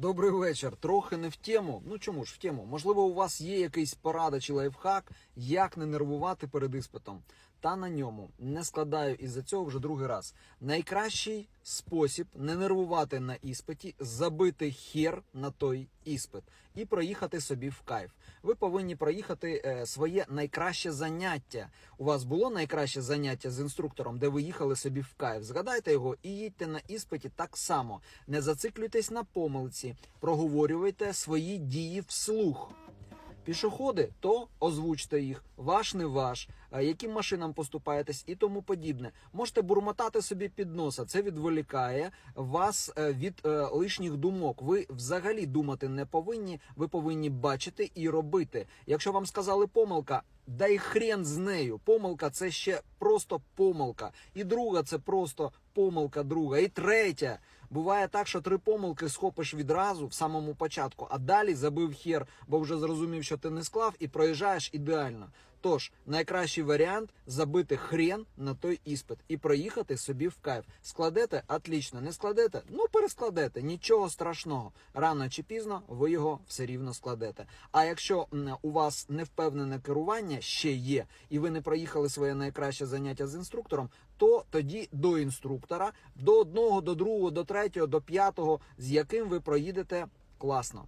Добрий вечір. Трохи не в тему. Ну чому ж в тему? Можливо, у вас є якийсь порада чи лайфхак, як не нервувати перед іспитом. Та на ньому не складаю із-за цього вже другий раз. Найкращий спосіб не нервувати на іспиті забити хер на той іспит і проїхати собі в кайф. Ви повинні проїхати е, своє найкраще заняття. У вас було найкраще заняття з інструктором, де ви їхали собі в кайф. Згадайте його і їдьте на іспиті так само. Не зациклюйтесь на помилці, проговорюйте свої дії вслух. Пішоходи, то озвучте їх, ваш не ваш, яким машинам поступаєтесь і тому подібне. Можете бурмотати собі під носа. Це відволікає вас е, від е, лишніх думок. Ви взагалі думати не повинні. Ви повинні бачити і робити. Якщо вам сказали помилка. Дай хрен з нею. Помилка це ще просто помилка. І друга це просто помилка друга. І третя. Буває так, що три помилки схопиш відразу в самому початку, а далі забив хер, бо вже зрозумів, що ти не склав, і проїжджаєш ідеально. Тож найкращий варіант забити хрен на той іспит і проїхати собі в кайф. Складете отлично, не складете, ну перескладете, нічого страшного. Рано чи пізно ви його все рівно складете. А якщо у вас невпевнене керування ще є, і ви не проїхали своє найкраще заняття з інструктором, то тоді до інструктора, до одного, до другого, до третього, до п'ятого, з яким ви проїдете класно.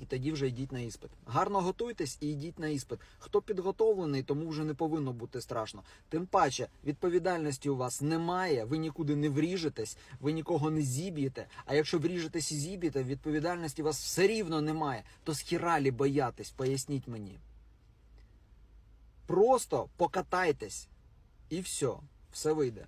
І тоді вже йдіть на іспит. Гарно готуйтесь і йдіть на іспит. Хто підготовлений, тому вже не повинно бути страшно. Тим паче відповідальності у вас немає, ви нікуди не вріжетесь, ви нікого не зіб'єте. А якщо вріжетесь і зіб'єте, відповідальності у вас все рівно немає. То схіралі боятись, поясніть мені. Просто покатайтесь, і все, все вийде.